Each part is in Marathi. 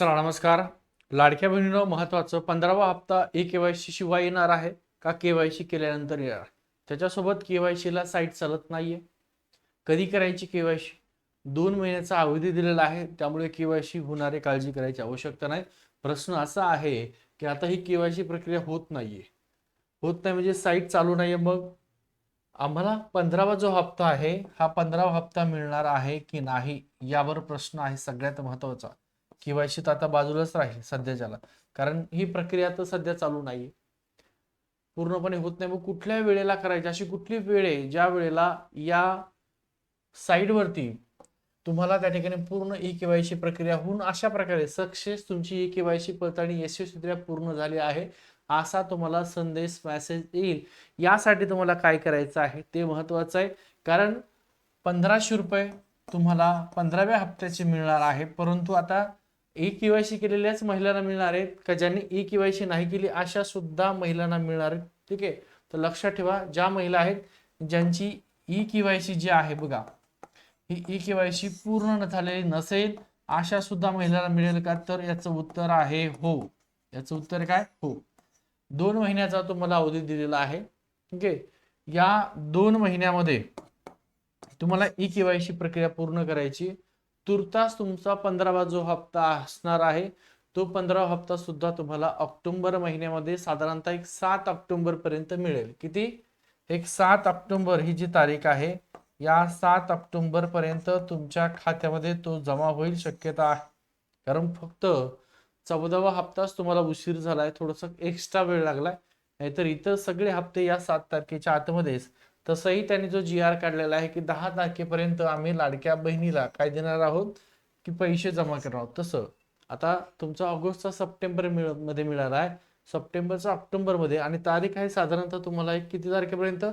चला नमस्कार. लाडक्या बहिणीनं महत्वाचं पंधरावा हप्ता ई केवायसी शिवाय येणार आहे का केवायसी केल्यानंतर येणार त्याच्यासोबत केवायसी ला साईट चालत नाहीये. कधी करायची केवायसी दोन महिन्याचा अवधी दिलेला आहे त्यामुळे केवायसी होणारे काळजी करायची आवश्यकता नाही. प्रश्न असा आहे की आता ही केवायसी प्रक्रिया होत नाहीये. होत नाही म्हणजे साईट चालू नाहीये मग? आम्हाला पंधरावा जो हप्ता आहे हा पंधरावा हप्ता मिळणार आहे की नाही यावर प्रश्न आहे सगळ्यात महत्त्वाचा. केवायसी तर आता बाजूलाच राहील सध्याच्याला. कारण ही प्रक्रिया तर सध्या चालू नाहीये. पूर्णपणे होत नाही. मग कुठल्या वेळेला करायची? अशी कुठली वेळ आहे ज्या वेळेला या साईडवरती तुम्हाला त्या ठिकाणी पूर्ण ई केवायसी प्रक्रिया होऊन अशा प्रकारे सक्सेस तुमची ई केवायसी पडताळणी यशस्वीरित्या पूर्ण झाली आहे असा तुम्हाला संदेश मेसेज येईल. यासाठी तुम्हाला काय करायचं आहे ते महत्वाचं आहे. कारण पंधराशे रुपये तुम्हाला पंधराव्या हप्त्याचे मिळणार आहे. परंतु आता ई केवायसी केलेल्याच महिलांना मिळणार आहेत का? ज्यांनी ई केवायसी नाही केली अशा सुद्धा महिलांना मिळणार आहेत. ठीक आहे? तर लक्षात ठेवा ज्या महिला आहेत ज्यांची ई केवायसी जी आहे बघा ही ई केवायसी पूर्ण न झालेली नसेल अशा सुद्धा महिलांना मिळेल का? तर याचं उत्तर आहे हो. याचं उत्तर काय? हो. दोन महिन्याचा तुम्हाला अवधी दिलेला आहे. ठीक आहे? या दोन महिन्यामध्ये तुम्हाला ई केवायसी प्रक्रिया पूर्ण करायची तुर्तास तुमचा पंधरावा जो हप्ता असणार आहे तो पंधरावा हप्ता सुद्धा तुम्हाला ऑक्टोबर महिन्यामध्ये साधारणतः एक सात ऑक्टोबर पर्यंत मिळेल. किती? एक सात ऑक्टोबर ही जी तारीख आहे या सात ऑक्टोबर पर्यंत तुमच्या खात्यामध्ये तो जमा होईल शक्यता आहे. कारण फक्त चौदावा हप्ताच तुम्हाला उशीर झालाय थोडस एक्स्ट्रा वेळ लागलाय. नाहीतर इतर सगळे हप्ते या सात तारखेच्या आतमध्येच. तसंही त्यांनी जो जी आर काढलेला आहे की दहा तारखेपर्यंत आम्ही लाडक्या बहिणीला काय देणार आहोत? की पैसे जमा करणार आहोत? तसं. आता तुमचा ऑगस्टचा सप्टेंबरमध्ये मिळाला आहे. सप्टेंबरचा ऑक्टोबरमध्ये आणि तारीख आहे साधारणतः तुम्हाला एक किती तारखेपर्यंत?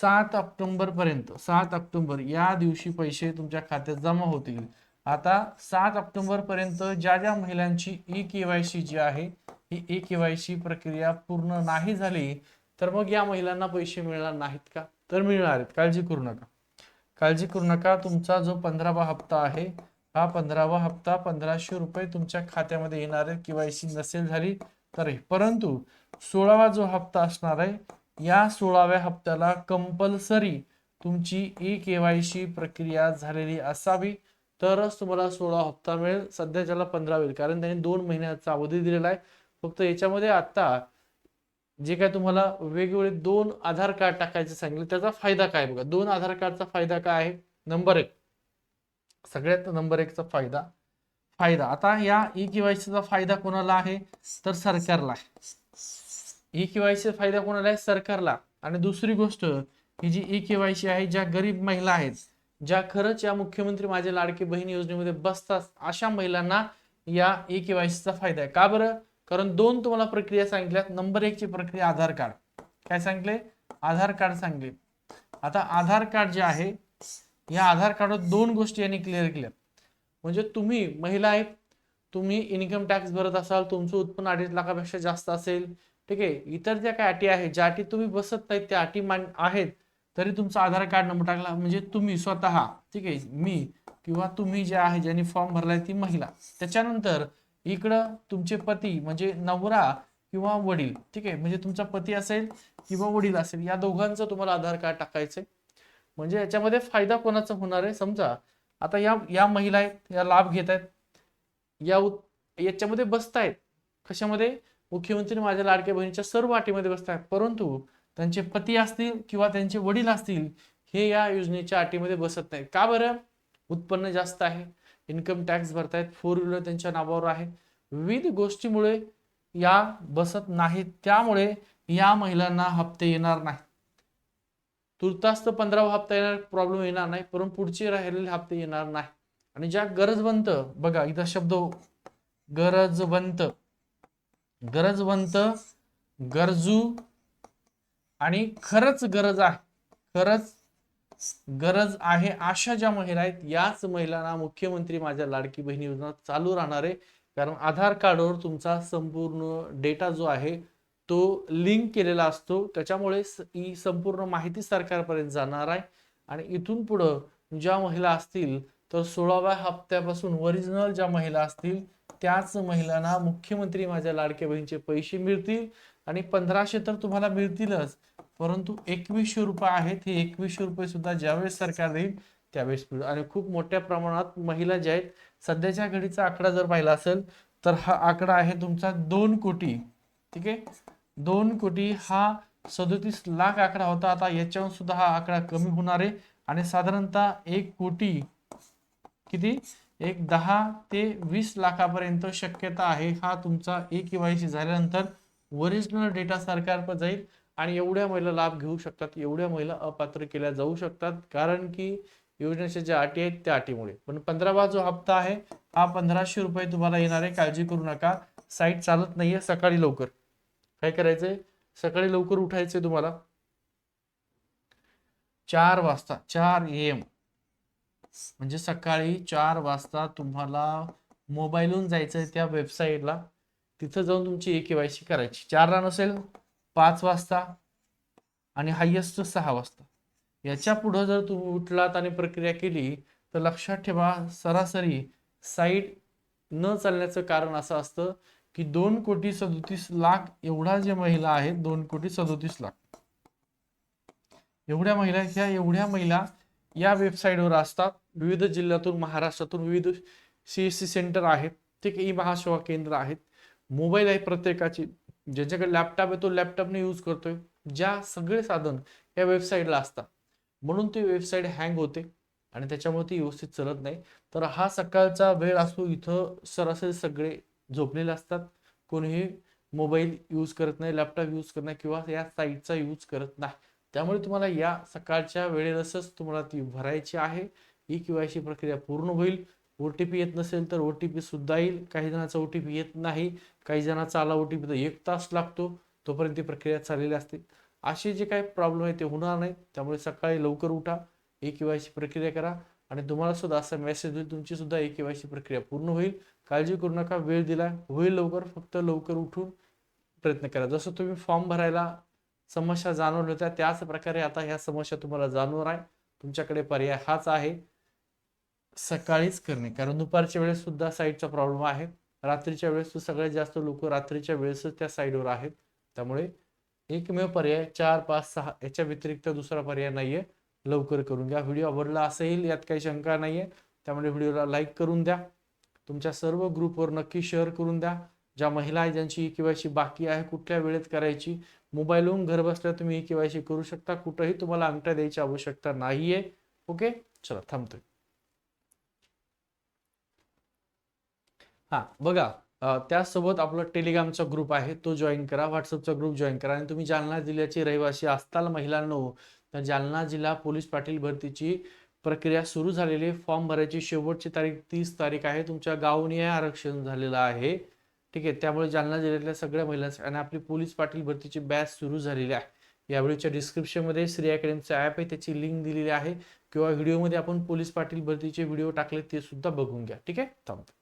सात ऑक्टोबर पर्यंत सात ऑक्टोबर. या दिवशी पैसे तुमच्या खात्यात जमा होतील. आता सात ऑक्टोबर पर्यंत ज्या ज्या महिलांची ई केवायसी जी आहे ही ई केवायसी प्रक्रिया पूर्ण नाही झाली तर मग या महिलांना पैसे मिळणार नाहीत का? तर मिळणार आहेत. काळजी करू नका. काळजी करू नका. तुमचा जो पंधरावा हप्ता आहे हा पंधरावा हप्ता पंधराशे रुपये तुमच्या खात्यामध्ये येणार आहे केवायसी नसेल झाली तर. परंतु सोळावा जो हप्ता असणार आहे या सोळाव्या हप्त्याला कंपल्सरी तुमची ई केवायसी प्रक्रिया झालेली असावी. तरच तुम्हाला सोळा हप्ता मिळेल. सध्याच्याला पंधरा होईल. कारण त्यांनी दोन महिन्याचा अवधी दिलेला आहे. फक्त याच्यामध्ये आता जे काय तुम्हाला वेगवेगळे दोन आधार कार्ड टाकायचे सांगितले त्याचा फायदा काय बघा? दोन आधार कार्डचा फायदा काय आहे? नंबर एक. सगळ्यात नंबर एकचा फायदा. फायदा. आता या ई केवायसीचा फायदा कोणाला आहे? तर सरकारला ई केवायसी फायदा कोणाला आहे? सरकारला. आणि दुसरी गोष्ट ही जी ई केवायसी आहे ज्या गरीब महिला आहेत ज्या खरंच या मुख्यमंत्री माझे लाडकी बहीण योजनेमध्ये बसतात अशा महिलांना या ई केवायसीचा फायदा आहे. का बरं? कारण दोन तुम्हाला प्रक्रिया सांगितल्यात. नंबर एकची प्रक्रिया आधार कार्ड. काय सांगितले? आधार कार्ड सांगले आता आधार कार्ड जे आहे या आधार कार्डवर दोन गोष्टी यांनी क्लिअर केल्या म्हणजे तुम्ही महिला आहेत तुम्ही इन्कम टॅक्स भरत असाल तुमचं उत्पन्न अडीच लाखापेक्षा जास्त असेल ठीक आहे? इतर ज्या काही अटी आहेत ज्या अटी तुम्ही बसत नाहीत त्या अटी मान आहेत तरी तुमचा आधार कार्ड नंबर टाकला. म्हणजे तुम्ही स्वतः ठीक आहे मी किंवा तुम्ही जे आहे ज्यांनी फॉर्म भरलाय ती महिला. त्याच्यानंतर इकडं तुमचे पती म्हणजे नवरा किंवा वडील ठीक आहे? म्हणजे तुमचा पती असेल किंवा वडील असेल या दोघांचं तुम्हाला आधार कार्ड टाकायचंय. म्हणजे याच्यामध्ये फायदा कोणाचा होणार आहे? समजा आता या या महिला आहेत या लाभ घेत आहेत. या उत- याच्यामध्ये बसतायत. कशामध्ये? मुख्यमंत्री माझ्या लाडक्या बहिणीच्या सर्व अटीमध्ये बसतायत. परंतु त्यांचे पती असतील किंवा त्यांचे वडील असतील हे या योजनेच्या अटीमध्ये बसत नाहीत. का बरं? उत्पन्न जास्त आहे. इन्कम टॅक्स भरतायत फोर व्हीलर त्यांच्या नावावर आहे. विविध गोष्टीमुळे या बसत नाहीत. त्यामुळे या महिलांना हप्ते येणार नाही तुर्तास तर पंधरावा हप्ता येणार प्रॉब्लेम येणार नाही. परंतु पुढचे राहिलेले हप्ते येणार नाही. आणि ज्या गरजवंत बघा इथं शब्द हो. गरजवंत. गरजवंत गरजू आणि खरंच गरज आहे. खरंच गरज आहे अशा ज्या महिला आहेत याच महिलांना मुख्यमंत्री माझ्या लाडकी बहीण योजना चालू राहणार आहे. कारण आधार कार्डवर तुमचा संपूर्ण डेटा जो आहे तो लिंक केलेला असतो. त्याच्यामुळे ही संपूर्ण माहिती सरकारपर्यंत जाणार आहे. आणि इथून पुढं ज्या महिला असतील तर सोळाव्या हप्त्यापासून ओरिजिनल ज्या महिला असतील त्याच महिलांना मुख्यमंत्री माझ्या लाडक्या बहिणीचे पैसे मिळतील. आणि पंधराशे तर तुम्हाला मिळतीलच. परंतु एकवीसशे रुपये आहेत हे एकवीसशे रुपये सुद्धा ज्यावेळेस सरकार देईल त्यावेळेस आणि खूप मोठ्या प्रमाणात महिला ज्या आहेत सध्याच्या घडीचा आकडा जर पाहिला असेल तर हा आकडा आहे तुमचा दोन कोटी. ठीक आहे? दोन कोटी हा सदोतीस लाख आकडा होता. आता याच्यावर सुद्धा हा आकडा कमी होणार आहे. आणि साधारणतः एक कोटी किती? एक दहा ते वीस लाखापर्यंत शक्यता आहे. हा तुमचा ए केवायसी झाल्यानंतर ओरिजिनल डेटा सरकार जाईल. आणि एवढ्या महिला लाभ घेऊ शकतात एवढ्या महिला अपात्र केल्या जाऊ शकतात. कारण की योजनेच्या ज्या अटी आहेत त्या अटीमुळे. पण पंधरावा जो हप्ता आहे हा पंधराशे रुपये तुम्हाला येणार आहे काळजी करू नका. साईट चालत नाहीये सकाळी लवकर. काय करायचंय? सकाळी लवकर उठायचंय तुम्हाला. चार वाजता चार एम. म्हणजे सकाळी चार वाजता तुम्हाला मोबाईलहून जायचंय त्या वेबसाईटला तिथं जाऊन तुमची ए केवायसी करायची. चारला नसेल? पाच वाजता आणि हायेस्ट सहा वाजता. याच्या पुढं जर तुम्ही उठलात आणि प्रक्रिया केली तर लक्षात ठेवा सरासरी साईड न चालण्याचं कारण असं असतं की दोन कोटी सदोतीस लाख एवढा जे महिला आहेत दोन कोटी सदोतीस लाख. एवढ्या महिला ह्या एवढ्या महिला या वेबसाईटवर असतात. विविध जिल्ह्यातून महाराष्ट्रातून विविध सी एस सी सेंटर आहेत. ठीक ई महासेवा केंद्र आहेत. मोबाईल आहे प्रत्येकाची. ज्याच्याकडे लॅपटॉप आहे तो लॅपटॉपने यूज करतोय. ज्या सगळे साधन या वेबसाईटला असतात. म्हणून ती वेबसाईट हँग होते आणि त्याच्यामुळे ती व्यवस्थित चालत नाही. तर हा सकाळचा वेळ असतो इथं सरासरी सगळे झोपलेले असतात. कोणीही मोबाईल यूज करत नाही लॅपटॉप यूज करत नाही किंवा या साईटचा यूज करत नाही. त्यामुळे तुम्हाला या सकाळच्या वेळेसच तुम्हाला ती भरायची आहे. ई केवायसी प्रक्रिया पूर्ण होईल. ओ टी पी येत नसेल तर ओ टी पी सुद्धा येईल. काही जणांचा ओ टी पी येत नाही. काही जणांचा आला ओ टी पी तर एक तास लागतो. तोपर्यंत ती प्रक्रिया चाललेली असते. असे जे काही प्रॉब्लेम आहे ते होणार नाही. त्यामुळे सकाळी लवकर उठा. ए केवायसी प्रक्रिया करा. आणि तुम्हाला सुद्धा असा मेसेज होईल तुमची सुद्धा ए केवायसी प्रक्रिया पूर्ण होईल. काळजी करू नका. वेळ दिला. होईल लवकर. फक्त लवकर उठून प्रयत्न करा. जसं तुम्ही फॉर्म भरायला समस्या जाणवल्या होत्या त्याच प्रकारे आता ह्या समस्या तुम्हाला जाणवणार आहे. तुमच्याकडे पर्याय हाच आहे. सकाळीच करणे. कारण दुपारच्या वेळेस सुद्धा साईटचा प्रॉब्लेम आहे. रात्रीच्या वेळेस सगळ्यात जास्त लोक रात्रीच्या वेळेसच त्या साईडवर आहेत. त्यामुळे एकमेव पर्याय चार पाच सहा याच्या व्यतिरिक्त दुसरा पर्याय नाहीये. लवकर करून घ्या. व्हिडिओ आवडला असेल यात काही शंका नाहीये. त्यामुळे व्हिडिओला लाईक करून द्या. तुमच्या सर्व ग्रुपवर नक्की शेअर करून द्या. ज्या महिला आहे ज्यांची केवायसी बाकी आहे कुठल्या वेळेत करायची? मोबाईलवरून घर बसल्या तुम्ही केवायसी करू शकता. कुठंही तुम्हाला अंगठ्या द्यायची आवश्यकता नाहीये. ओके चला थांबतोय. हा बघा त्यासोबत आपला टेलिग्रामचा ग्रुप आहे तो जॉईन करा व्हॉट्सअपचा ग्रुप जॉईन करा आणि तुम्ही जालना जिल्ह्याचे रहिवासी असताल महिलांनो तर जालना जिल्हा पोलीस पाटील भरतीची प्रक्रिया सुरू झालेली फॉर्म भरायची शेवटची तारीख तीस तारीख आहे. तुमच्या गावनिहाय आरक्षण झालेलं आहे. ठीक आहे त्यामुळे जालना जिल्ह्यातल्या सगळ्या महिलांसाठी आणि आपली पोलीस पाटील भरतीची बॅच सुरू झालेली आहे. यावेळीच्या डिस्क्रिप्शनमध्ये श्री अकॅडमीचं ॲप आहे त्याची लिंक दिलेली आहे. किंवा व्हिडिओमध्ये आपण पोलीस पाटील भरतीचे व्हिडिओ टाकले ते सुद्धा बघून घ्या. ठीक आहे? थांबतो